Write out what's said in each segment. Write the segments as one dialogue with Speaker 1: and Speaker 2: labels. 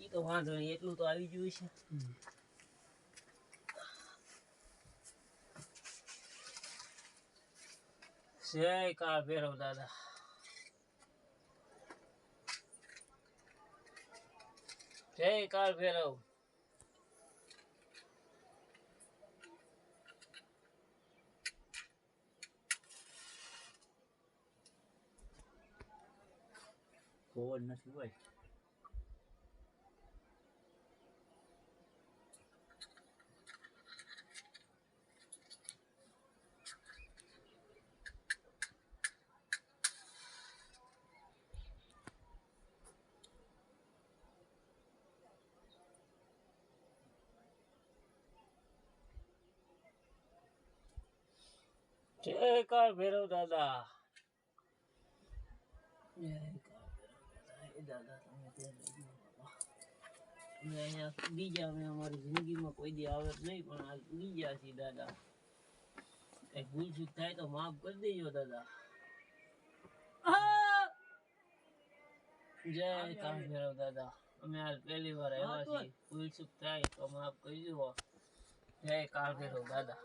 Speaker 1: ઈ તો વાંધો નહીં, એટલું તો આવી ગયું છે જય કાળ ભેરવ દાદા. જય કાળ ભેરવ.
Speaker 2: કોણ નથી હોય.
Speaker 1: જય કાળ ભૈરવ દાદા જય કાળ ભૈરવ દાદા એ દાદા તમે ત્યાં લઈ જાઓ બાપા. અમે અહીંયા બીજા અમે અમારી જિંદગીમાં કોઈ દી આવે જ નહીં પણ આ બીજા છીએ દાદા કઈ ભૂલ ચૂક થાય તો માફ કરી દેજો દાદા આ! જય કાળ ભૈરવ દાદા અમે આજ પહેલી વાર આવ્યા છીએ ભૂલ ચૂક થાય તો માફ કરી દો જય કાળ ભૈરવ દાદા.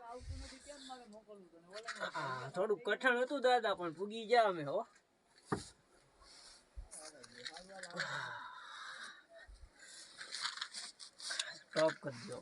Speaker 1: હા થોડું કઠણ હતું દાદા, પણ પૂગી ગયા અમે, હો. સ્ટોપ કરી દો